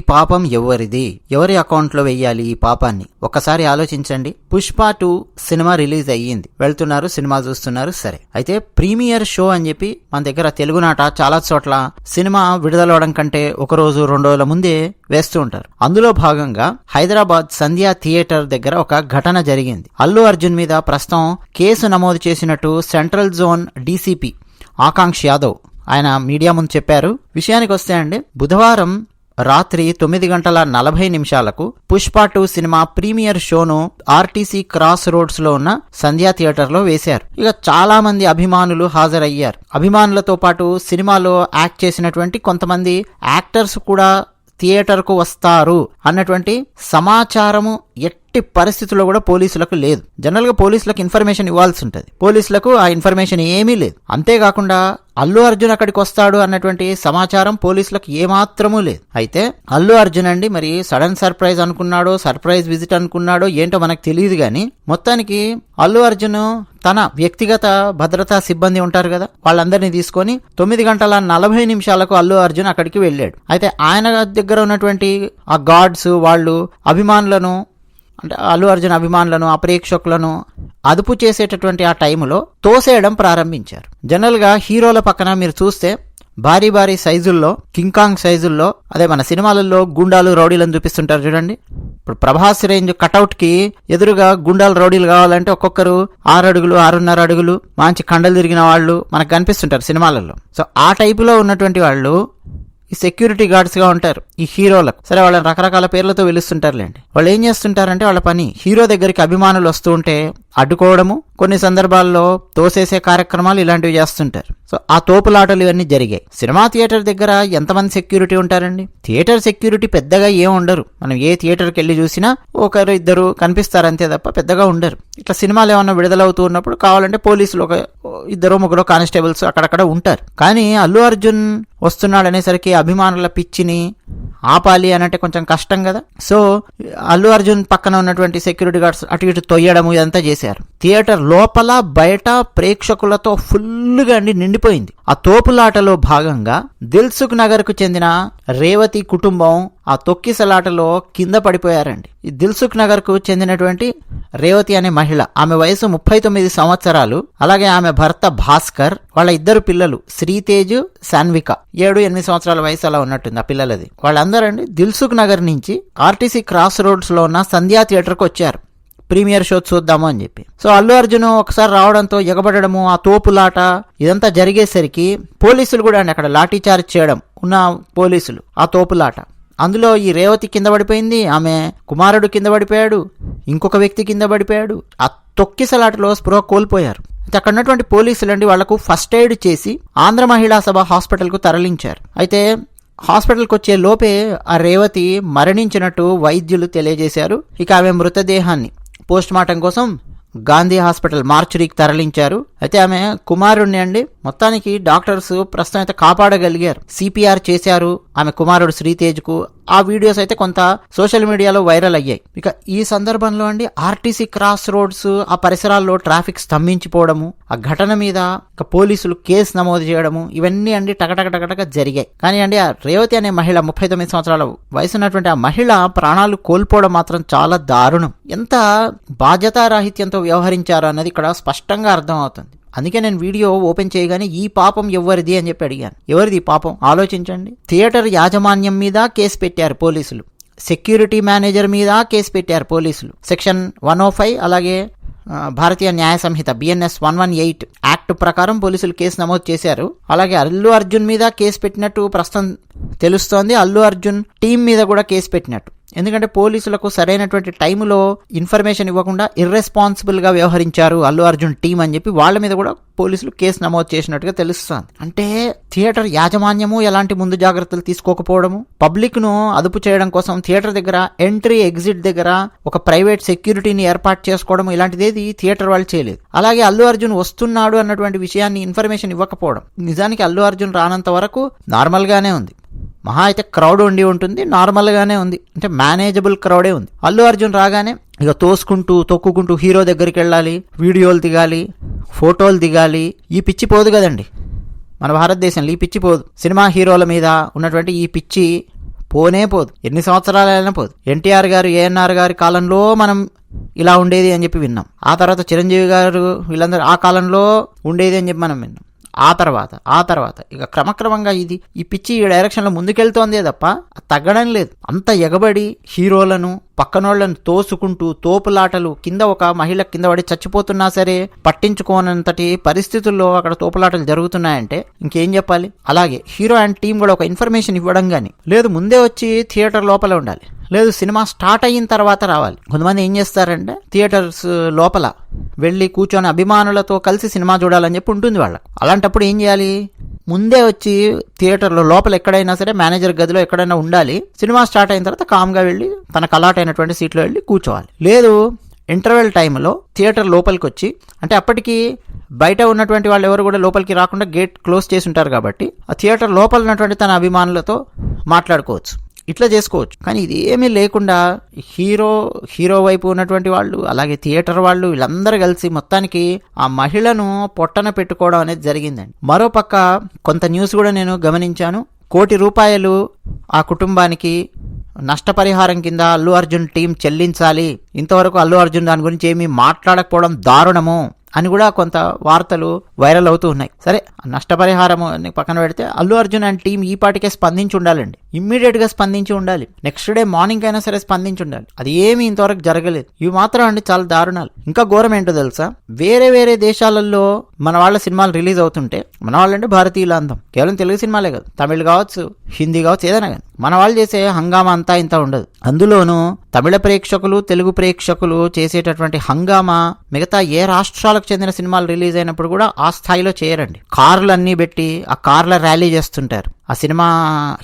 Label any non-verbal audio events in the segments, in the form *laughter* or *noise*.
పాపం ఎవరిది ఎవరి అకౌంట్లో వెయ్యాలి ఈ పాపాన్ని? ఒక్కసారి ఆలోచించండి. పుష్ప టూ సినిమా రిలీజ్ అయ్యింది. వెళ్తున్నారు సినిమా చూస్తున్నారు సరే. అయితే ప్రీమియర్ షో అని చెప్పి మన దగ్గర తెలుగునాట చాలా చోట్ల సినిమా విడుదలవడం కంటే ఒక రోజు రెండు రోజుల ముందే వేస్తూ ఉంటారు. అందులో భాగంగా హైదరాబాద్ సంధ్యా థియేటర్ దగ్గర ఒక ఘటన జరిగింది. అల్లు అర్జున్ మీద ప్రస్తుతం కేసు నమోదు చేసినట్టు central zone DCP Akanksha Yadav ఆయన మీడియా ముందు చెప్పారు. విషయానికి వస్తే అండి బుధవారం రాత్రి తొమ్మిది గంటల నలభై నిమిషాలకు పుష్ప టూ సినిమా ప్రీమియర్ షోను ఆర్టీసీ క్రాస్ రోడ్స్లో ఉన్న సంధ్యా థియేటర్లో వేశారు. ఇక చాలా మంది అభిమానులు హాజరయ్యారు. అభిమానులతో పాటు సినిమాలో యాక్ట్ చేసినటువంటి కొంతమంది యాక్టర్స్ కూడా థియేటర్కు వస్తారు అన్నటువంటి సమాచారము ఎట్టి పరిస్థితుల్లో కూడా పోలీసులకు లేదు. జనరల్గా పోలీసులకు ఇన్ఫర్మేషన్ ఇవ్వాల్సి ఉంటుంది. పోలీసులకు ఆ ఇన్ఫర్మేషన్ ఏమీ లేదు. అంతేకాకుండా అల్లు అర్జున్ అక్కడికి వస్తాడు అన్నటువంటి సమాచారం పోలీసులకు ఏమాత్రమూ లేదు. అయితే అల్లు అర్జున్ అండి మరి సడన్ సర్ప్రైజ్ అనుకున్నాడో సర్ప్రైజ్ విజిట్ అనుకున్నాడో ఏంటో మనకు తెలియదు కానీ మొత్తానికి అల్లు అర్జున్ తన వ్యక్తిగత భద్రతా సిబ్బంది ఉంటారు కదా వాళ్ళందరినీ తీసుకొని తొమ్మిది గంటల నలభై నిమిషాలకు అల్లు అర్జున్ అక్కడికి వెళ్ళాడు. అయితే ఆయన దగ్గర ఉన్నటువంటి ఆ గార్డ్స్ వాళ్ళు అభిమానులను అంటే అల్లు అర్జున్ అభిమానులను ఆ ప్రేక్షకులను అదుపు చేసేటటువంటి ఆ టైంలో తోసేయడం ప్రారంభించారు. జనరల్గా హీరోల పక్కన మీరు చూస్తే భారీ భారీ సైజుల్లో కింకాంగ్ సైజుల్లో అదే మన సినిమాలలో గుండాలు రౌడీలను చూపిస్తుంటారు చూడండి. ఇప్పుడు ప్రభాస్ రేంజ్ కటౌట్కి ఎదురుగా గుండాలు రౌడీలు కావాలంటే ఒక్కొక్కరు ఆరు అడుగులు ఆరున్నర అడుగులు మంచి కండలు తిరిగిన వాళ్ళు మనకు కనిపిస్తుంటారు సినిమాలలో. సో ఆ టైపులో ఉన్నటువంటి వాళ్ళు ఈ సెక్యూరిటీ గార్డ్స్గా ఉంటారు ఈ హీరోలకు. సరే వాళ్ళని రకరకాల పేర్లతో పిలుస్తుంటారులేండి. వాళ్ళు ఏం చేస్తుంటారంటే వాళ్ళ పని హీరో దగ్గరికి అభిమానులు వస్తూ ఉంటే అడ్డుకోవడము కొన్ని సందర్భాల్లో తోసేసే కార్యక్రమాలు ఇలాంటివి చేస్తుంటారు. సో ఆ తోపులాటలు ఇవన్నీ జరిగాయి. సినిమా థియేటర్ దగ్గర ఎంతమంది సెక్యూరిటీ ఉంటారండి? థియేటర్ సెక్యూరిటీ పెద్దగా ఏం ఉండరు. మనం ఏ థియేటర్కి వెళ్ళి చూసినా ఒకరు ఇద్దరు కనిపిస్తారు అంతే తప్ప పెద్దగా ఉండరు. ఇట్లా సినిమాలు ఏమన్నా విడుదలవుతూ ఉన్నప్పుడు కావాలంటే పోలీసులు ఒక ఇద్దరు ముగ్గురు కానిస్టేబుల్స్ అక్కడక్కడ ఉంటారు. కానీ అల్లు అర్జున్ వస్తున్నాడు అనేసరికి అభిమానుల పిచ్చిని ఆపాలి అని అంటే కొంచెం కష్టం కదా. సో అల్లు అర్జున్ పక్కన ఉన్నటువంటి సెక్యూరిటీ గార్డ్స్ అటు ఇటు తొయ్యడము ఇదంతా చేశారు. థియేటర్ లోపల బయట ప్రేక్షకులతో ఫుల్గా అండి నిండిపోయింది. ఆ తోపులాటలో భాగంగా దిల్సుఖ్ నగర్కు చెందిన రేవతి కుటుంబం ఆ తొక్కిసలాటలో కింద పడిపోయారండి. ఈ దిల్సుఖ్ నగర్కు చెందినటువంటి రేవతి అనే మహిళ ఆమె వయసు ముప్పై తొమ్మిది సంవత్సరాలు అలాగే ఆమె భర్త భాస్కర్ వాళ్ళ ఇద్దరు పిల్లలు శ్రీతేజ్ శాన్విక. ఏడు ఎనిమిది సంవత్సరాల వయసు అలా ఉన్నట్టుంది ఆ పిల్లలది. వాళ్ళందరండి దిల్సుఖ్ నగర్ నుంచి ఆర్టీసీ క్రాస్ రోడ్స్లో ఉన్న సంధ్యా థియేటర్కి వచ్చారు. ప్రీమియర్ షో చూద్దాము అని చెప్పి. సో అల్లు అర్జున్ ఒకసారి రావడంతో ఎగబడము ఆ తోపులాట ఇదంతా జరిగేసరికి పోలీసులు కూడా అండి అక్కడ లాఠీ చార్జ్ చేయడం ఉన్న పోలీసులు ఆ తోపులాట. అందులో ఈ రేవతి కింద పడిపోయింది ఆమె కుమారుడు కింద పడిపోయాడు ఇంకొక వ్యక్తి కింద పడిపోయాడు. ఆ తొక్కిసలాటలో స్పృహ కోల్పోయారు. అయితే అక్కడ ఉన్నటువంటి పోలీసులు అండి వాళ్ళకు ఫస్ట్ ఎయిడ్ చేసి ఆంధ్ర మహిళా సభ హాస్పిటల్కు తరలించారు. అయితే హాస్పిటల్కి వచ్చే లోపే ఆ రేవతి మరణించినట్టు వైద్యులు తెలియజేశారు. ఇక ఆమె మృతదేహాన్ని పోస్ట్ మార్టం కోసం గాంధీ హాస్పిటల్ మార్చురీకి తరలించారు. అయితే ఆమె కుమారుణ్ణి అండి. మొత్తానికి డాక్టర్స్ ప్రస్తుతం అయితే కాపాడగలిగారు. సిపిఆర్ చేశారు. ఆమె కుమారుడు శ్రీతేజ్కు ఆ వీడియోస్ అయితే కొంత సోషల్ మీడియాలో వైరల్ అయ్యాయి. ఇక ఈ సందర్భంలో అండి ఆర్టీసీ క్రాస్ రోడ్స్ ఆ పరిసరాల్లో ట్రాఫిక్ స్తంభించిపోవడము ఆ ఘటన మీద ఇక పోలీసులు కేసు నమోదు చేయడము ఇవన్నీ అండి టకటకటకటక జరిగాయి. కానీ అండి ఆ రేవతి అనే మహిళ ముప్పై తొమ్మిది సంవత్సరాల వయసు ఉన్నటువంటి ఆ మహిళ ప్రాణాలు కోల్పోవడం మాత్రం చాలా దారుణం. ఎంత బాధ్యతారాహిత్యంతో వ్యవహరించారు అన్నది ఇక్కడ స్పష్టంగా అర్థమవుతుంది. అందుకే నేను వీడియో ఓపెన్ చేయగానే ఈ పాపం ఎవరిది అని చెప్పి అడిగాను. ఎవరిది ఈ పాపం? ఆలోచించండి. థియేటర్ యాజమాన్యం మీద కేసు పెట్టారు పోలీసులు. సెక్యూరిటీ మేనేజర్ మీద కేసు పెట్టారు పోలీసులు. సెక్షన్ వన్ ఓ ఫైవ్ అలాగే Bharatiya Nyaya Sanhita BNS one one eight act ప్రకారం పోలీసులు కేసు నమోదు చేశారు. అలాగే అల్లు అర్జున్ మీద కేసు పెట్టినట్టు ప్రస్తుతం తెలుస్తోంది. అల్లు అర్జున్ టీం మీద కూడా కేసు పెట్టినట్టు. ఎందుకంటే పోలీసులకు సరైనటువంటి టైంలో ఇన్ఫర్మేషన్ ఇవ్వకుండా ఇర్రెస్పాన్సిబుల్గా వ్యవహరించారు అల్లు అర్జున్ టీం అని చెప్పి వాళ్ళ మీద కూడా పోలీసులు కేసు నమోదు చేసినట్టుగా తెలుస్తుంది. అంటే థియేటర్ యాజమాన్యము ఎలాంటి ముందు జాగ్రత్తలు తీసుకోకపోవడము పబ్లిక్ను అదుపు చేయడం కోసం థియేటర్ దగ్గర ఎంట్రీ ఎగ్జిట్ దగ్గర ఒక ప్రైవేట్ సెక్యూరిటీని ఏర్పాటు చేసుకోవడం ఇలాంటిదేది థియేటర్ వాళ్ళు చేయలేదు. అలాగే అల్లు అర్జున్ వస్తున్నాడు అన్నటువంటి విషయాన్ని ఇన్ఫర్మేషన్ ఇవ్వకపోవడం నిజానికి అల్లు అర్జున్ రానంత వరకు నార్మల్గానే ఉంది. మహా అయితే క్రౌడ్ ఉండి ఉంటుంది నార్మల్గానే ఉంది. అంటే మేనేజబుల్ క్రౌడే ఉంది. అల్లు అర్జున్ రాగానే ఇక తోసుకుంటూ తొక్కుకుంటూ హీరో దగ్గరికి వెళ్ళాలి వీడియోలు దిగాలి ఫోటోలు దిగాలి. ఈ పిచ్చి పోదు కదండి. మన భారతదేశంలో ఈ పిచ్చి పోదు. సినిమా హీరోల మీద ఉన్నటువంటి ఈ పిచ్చి పోనే పోదు. ఎన్ని సంవత్సరాలైనా పోదు. ఎన్టీఆర్ గారు ఏఎన్ఆర్ గారి కాలంలో మనం ఇలా ఉండేది అని చెప్పి విన్నాం. ఆ తర్వాత చిరంజీవి గారు వీళ్ళందరూ ఆ కాలంలో ఉండేది అని చెప్పి మనం విన్నాం. ఆ తర్వాత ఆ తర్వాత. ఇక క్రమక్రమంగా ఇది ఈ పిచ్చి ఈ డైరెక్షన్లో ముందుకెళ్తోందే తప్ప తగ్గడం లేదు. అంత ఎగబడి హీరోలను పక్కనోళ్ళను తోసుకుంటూ తోపులాటలు కింద ఒక మహిళ కింద పడి చచ్చిపోతున్నా సరే పట్టించుకోనంతటి పరిస్థితుల్లో అక్కడ తోపులాటలు జరుగుతున్నాయంటే ఇంకేం చెప్పాలి? అలాగే హీరో అండ్ టీం కూడా ఒక ఇన్ఫర్మేషన్ ఇవ్వడం కానీ లేదు. ముందే వచ్చి థియేటర్ లోపల ఉండాలి. లేదు సినిమా స్టార్ట్ అయిన తర్వాత రావాలి. కొంతమంది ఏం చేస్తారంటే థియేటర్స్ లోపల వెళ్ళి కూర్చొని అభిమానులతో కలిసి సినిమా చూడాలని చెప్పి ఉంటుంది వాళ్ళకు. అలాంటప్పుడు ఏం చేయాలి? ముందే వచ్చి థియేటర్లో లోపల ఎక్కడైనా సరే మేనేజర్ గదిలో ఎక్కడైనా ఉండాలి. సినిమా స్టార్ట్ అయిన తర్వాత కామ్గా వెళ్ళి తనకు అలాట్ అయినటువంటి సీట్లో వెళ్ళి కూర్చోవాలి. లేదు ఇంటర్వెల్ టైంలో థియేటర్ లోపలికి వచ్చి అంటే అప్పటికి బయట ఉన్నటువంటి వాళ్ళు ఎవరు కూడా లోపలికి రాకుండా గేట్ క్లోజ్ చేసి ఉంటారు కాబట్టి ఆ థియేటర్ లోపల ఉన్నటువంటి తన అభిమానులతో మాట్లాడుకోవచ్చు. ఇట్లా చేసుకోవచ్చు. కానీ ఇది ఏమీ లేకుండా హీరో హీరో వైపు ఉన్నటువంటి వాళ్ళు అలాగే థియేటర్ వాళ్ళు వీళ్ళందరూ కలిసి మొత్తానికి ఆ మహిళను పొట్టన పెట్టుకోవడం అనేది జరిగిందండి. మరోపక్క కొంత న్యూస్ కూడా నేను గమనించాను. కోటి రూపాయలు ఆ కుటుంబానికి నష్టపరిహారం కింద అల్లు అర్జున్ టీం చెల్లించాలి. ఇంతవరకు అల్లు అర్జున్ దాని గురించి ఏమీ మాట్లాడకపోవడం దారుణము అని కూడా కొంత వార్తలు వైరల్ అవుతూ ఉన్నాయి. సరే నష్టపరిహారం అని పక్కన పెడితే అల్లు అర్జున్ అండ్ టీం ఈ పాటికే స్పందించి ఉండాలండి. ఇమ్మీడియట్గా స్పందించి ఉండాలి. నెక్స్ట్ డే మార్నింగ్ అయినా సరే స్పందించి ఉండాలి. అది ఏమీ ఇంతవరకు జరగలేదు. ఇవి మాత్రం అండి చాలా దారుణాలు. ఇంకా ఘోరం ఏంటో తెలుసా? వేరే వేరే దేశాలలో మన వాళ్ళ సినిమాలు రిలీజ్ అవుతుంటే మన వాళ్ళంటే భారతీయుల అందం. కేవలం తెలుగు సినిమాలే కాదు. తమిళ్ కావచ్చు హిందీ కావచ్చు ఏదైనా కానీ. మన వాళ్ళు చేసే హంగామా అంతా ఇంత ఉండదు. అందులోనూ తమిళ ప్రేక్షకులు తెలుగు ప్రేక్షకులు చేసేటటువంటి హంగామా మిగతా ఏ రాష్ట్రాలకు చెందిన సినిమాలు రిలీజ్ అయినప్పుడు కూడా ఆ స్థాయిలో చేయరండి. కార్లు అన్నీ పెట్టి ఆ కార్ల ర్యాలీ చేస్తుంటారు. ఆ సినిమా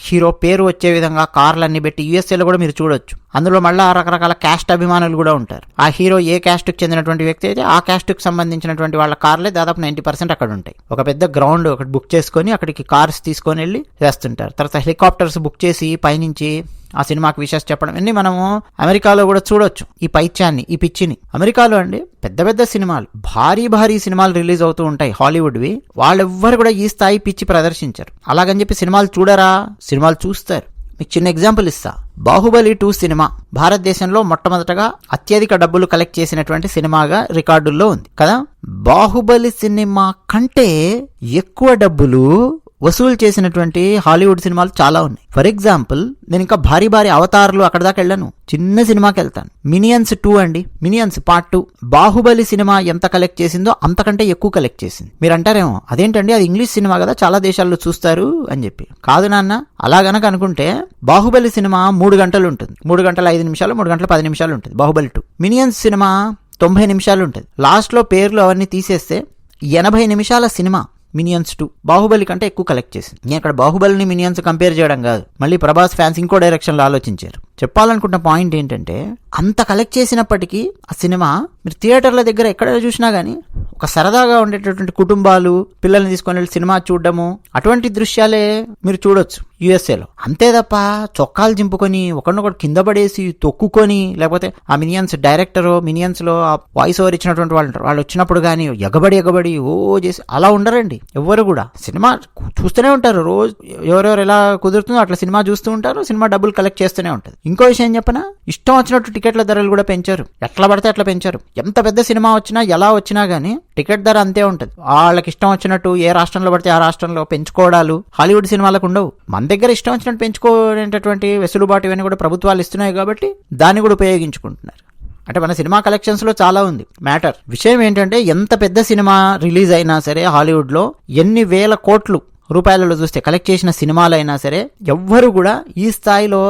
హీరో పేరు వచ్చే విధంగా కార్లు పెట్టి యూఎస్ఏలో కూడా మీరు చూడొచ్చు. అందులో మళ్ళీ రకరకాల క్యాస్ట్ అభిమానులు కూడా ఉంటారు. ఆ హీరో ఏ క్యాస్ట్కి చెందినటువంటి వ్యక్తి అయితే ఆ క్యాస్ట్కి సంబంధించినటువంటి వాళ్ళ కార్లే దాదాపు నైంటీ పర్సెంట్ అక్కడ ఉంటాయి. ఒక పెద్ద గ్రౌండ్ ఒకటి బుక్ చేసుకొని అక్కడికి కార్స్ తీసుకొని వెళ్ళి వేస్తుంటారు. తర్వాత హెలికాప్టర్స్ బుక్ చేసి పైనుంచి ఆ సినిమాకి విషెస్ చెప్పడం అన్ని మనము అమెరికాలో కూడా చూడొచ్చు. ఈ పైత్యాన్ని ఈ పిచ్చిని. అమెరికాలో అండి పెద్ద పెద్ద సినిమాలు భారీ భారీ సినిమాలు రిలీజ్ అవుతూ ఉంటాయి హాలీవుడ్వి. వాళ్ళెవ్వరు కూడా ఈ స్థాయి పిచ్చి ప్రదర్శించారు. అలాగని చెప్పి సినిమాలు చూడరా? సినిమాలు చూస్తారు. మీకు చిన్న ఎగ్జాంపుల్ ఇస్తా. బాహుబలి టూ సినిమా భారతదేశంలో మొట్టమొదటగా అత్యధిక డబ్బులు కలెక్ట్ చేసినటువంటి సినిమాగా రికార్డుల్లో ఉంది. కదా? బాహుబలి సినిమా కంటే ఎక్కువ డబ్బులు వసూలు చేసినటువంటి హాలీవుడ్ సినిమాలు చాలా ఉన్నాయి. ఫర్ ఎగ్జాంపుల్ నేను ఇంకా భారీ భారీ అవతారాలు అక్కడ దాకా వెళ్ళను. చిన్న సినిమాకి వెళ్తాను. మినియన్స్ టూ అండి. Minions part two Baahubali cinema ఎంత కలెక్ట్ చేసిందో అంతకంటే ఎక్కువ కలెక్ట్ చేసింది. మీరు అంటారేమో అదేంటండి? అది ఇంగ్లీష్ సినిమా కదా చాలా దేశాల్లో చూస్తారు అని చెప్పి. కాదు నాన్న అలా గనక అనుకుంటే బాహుబలి సినిమా మూడు గంటలు ఉంటుంది. మూడు గంటల ఐదు నిమిషాలు మూడు గంటల పది నిమిషాలు ఉంటుంది బాహుబలి టూ మినియన్స్ సినిమా తొంభై నిమిషాలు ఉంటుంది. లాస్ట్లో పేర్లు అవన్నీ తీసేస్తే ఎనభై నిమిషాల సినిమా. మినియన్స్ టూ బాహుబలి కంటే ఎక్కువ కలెక్ట్ చేసింది. నేను అక్కడ బాహుబలిని మినియన్స్ కంపేర్ చేయడం కాదు. మళ్ళీ ప్రభాస్ ఫ్యాన్స్ ఇంకో డైరెక్షన్లో ఆలోచించారు. చెప్పాలనుకున్న పాయింట్ ఏంటంటే అంత కలెక్ట్ చేసినప్పటికీ ఆ సినిమా మీరు థియేటర్ల దగ్గర ఎక్కడ చూసినా కానీ ఒక సరదాగా ఉండేటటువంటి కుటుంబాలు పిల్లల్ని తీసుకొని వెళ్ళి సినిమా చూడడము అటువంటి దృశ్యాలే మీరు చూడొచ్చు యుఎస్ఏలో. అంతే తప్ప చొక్కాలు చింపుకొని ఒకరినొకటి కింద పడేసి తొక్కుకొని లేకపోతే ఆ మినియన్స్ డైరెక్టర్ మినియన్స్లో ఆ వాయిస్ ఓవర్ ఇచ్చినటువంటి వాళ్ళు ఉంటారు. వాళ్ళు వచ్చినప్పుడు కానీ ఎగబడి ఎగబడి ఓ చేసి అలా ఉండరండి. ఎవ్వరు కూడా. సినిమా చూస్తూనే ఉంటారు. రోజు ఎవరెవరు ఎలా కుదురుతుందో అట్లా సినిమా చూస్తూ ఉంటారు. సినిమా డబ్బులు కలెక్ట్ చేస్తూనే ఉంటుంది. ఇంకో విషయం చెప్పనా? ఇష్టం వచ్చినట్టు టికెట్ల ధరలు కూడా పెంచారు. ఎట్లా పడితే అట్లా పెంచారు. ఎంత పెద్ద సినిమా వచ్చినా ఎలా వచ్చినా కానీ టికెట్ ధర అంతే ఉంటుంది. వాళ్ళకి ఇష్టం వచ్చినట్టు ఏ రాష్ట్రంలో పడితే ఆ రాష్ట్రంలో పెంచుకోవడాలు హాలీవుడ్ సినిమాలకు ఉండవు. మన దగ్గర ఇష్టం వచ్చినట్టు పెంచుకోనేటటువంటి వెసులుబాటు ఇవన్నీ కూడా ప్రభుత్వాలు ఇస్తున్నాయి కాబట్టి దాన్ని కూడా ఉపయోగించుకుంటున్నారు. అంటే మన సినిమా కలెక్షన్స్లో చాలా ఉంది. మ్యాటర్. విషయం ఏంటంటే ఎంత పెద్ద సినిమా రిలీజ్ అయినా సరే హాలీవుడ్లో ఎన్ని వేల కోట్లు రూపాయలలో చూస్తే కలెక్ట్ చేసిన సినిమాలైనా సరే ఎవ్వరు కూడా ఈ స్థాయిలో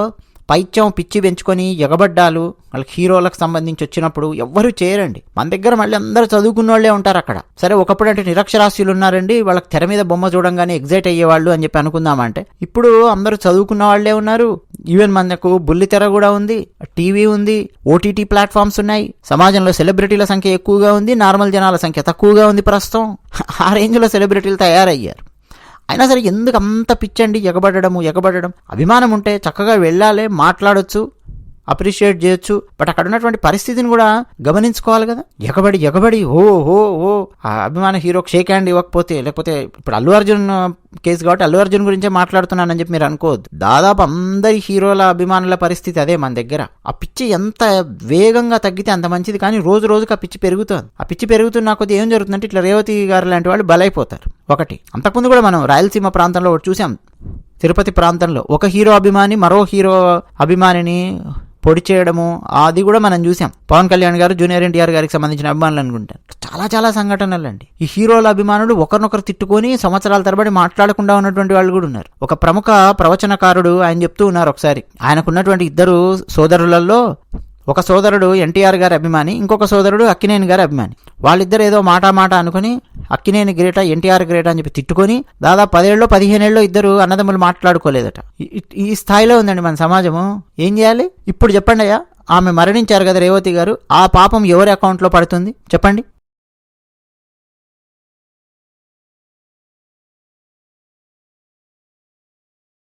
పైత్యం పిచ్చి పెంచుకొని ఎగబడ్డాలు వాళ్ళకి హీరోలకు సంబంధించి వచ్చినప్పుడు ఎవ్వరు చేయరండి. మన దగ్గర మళ్ళీ అందరూ చదువుకున్న వాళ్ళే ఉంటారు అక్కడ. సరే ఒకప్పుడు అంటే నిరక్షరాస్యులు ఉన్నారండి వాళ్ళకి తెర మీద బొమ్మ చూడంగానే ఎగ్జైట్ అయ్యేవాళ్ళు అని చెప్పి అనుకుందామంటే ఇప్పుడు అందరూ చదువుకున్న వాళ్ళే ఉన్నారు. ఈవెన్ మనకు బుల్లి తెర కూడా ఉంది టీవీ ఉంది ఓటీటీ ప్లాట్ఫామ్స్ ఉన్నాయి. సమాజంలో సెలబ్రిటీల సంఖ్య ఎక్కువగా ఉంది నార్మల్ జనాల సంఖ్య తక్కువగా ఉంది ప్రస్తుతం. *laughs* ఆ రేంజ్లో సెలబ్రిటీలు తయారయ్యారు. అయినా సరే ఎందుకు అంత పిచ్చండి ఎగబడము ఎగబడడం? అభిమానం ఉంటే చక్కగా వెళ్ళాలి మాట్లాడొచ్చు. అప్రిషియేట్ చేయొచ్చు. బట్ అక్కడ ఉన్నటువంటి పరిస్థితిని కూడా గమనించుకోవాలి కదా. ఎగబడి ఎగబడి ఓ ఓ ఓ ఆ అభిమాన హీరోకి షేక్ హ్యాండ్ ఇవ్వకపోతే లేకపోతే ఇప్పుడు అల్లు అర్జున్ కేసు కాబట్టి అల్లు అర్జున్ గురించే మాట్లాడుతున్నానని చెప్పి మీరు అనుకోవద్దు. దాదాపు అందరి హీరోల అభిమానుల పరిస్థితి అదే మన దగ్గర. ఆ పిచ్చి ఎంత వేగంగా తగ్గితే అంత మంచిది. కానీ రోజు రోజుకి ఆ పిచ్చి పెరుగుతుంది. ఆ పిచ్చి పెరుగుతున్న కొద్ది ఏం జరుగుతుందంటే ఇట్లా రేవతి గారు లాంటి వాళ్ళు బలైపోతారు. ఒకటి. అంతకుముందు కూడా మనం రాయలసీమ ప్రాంతంలో ఒకటి చూసాం. తిరుపతి ప్రాంతంలో ఒక హీరో అభిమాని మరో హీరో అభిమానిని పొడి చేయడము అది కూడా మనం చూసాం. పవన్ కళ్యాణ్ గారు జూనియర్ ఎన్టీఆర్ గారికి సంబంధించిన అభిమానులు అనుకుంటాను చాలా చాలా సంఘటనలు అండి. ఈ హీరోల అభిమానులు ఒకరినొకరు తిట్టుకొని సంవత్సరాల తరబడి మాట్లాడకుండా ఉన్నటువంటి వాళ్ళు కూడా ఉన్నారు. ఒక ప్రముఖ ప్రవచనకారుడు ఆయన చెప్తూ ఉన్నారు ఒకసారి. ఆయనకున్నటువంటి ఇద్దరు సోదరులలో ఒక సోదరుడు ఎన్టీఆర్ గారి అభిమాని ఇంకొక సోదరుడు అక్కినేని గారి అభిమాని. వాళ్ళిద్దరు ఏదో మాట మాట అనుకుని అక్కినేని గ్రేటా ఎన్టీఆర్ గ్రేటా అని చెప్పి తిట్టుకొని దాదాపు పదేళ్ళు పదిహేనేళ్ళు ఇద్దరు అన్నదమ్ములు మాట్లాడుకోలేదట. ఈ- ఈ స్థాయిలో ఉందండి మన సమాజము. ఏం చేయాలి? ఇప్పుడు చెప్పండి అయ్యా. ఆమె మరణించారు కదా రేవతి గారు. ఆ పాపం ఎవరి అకౌంట్లో పడుతుంది? చెప్పండి.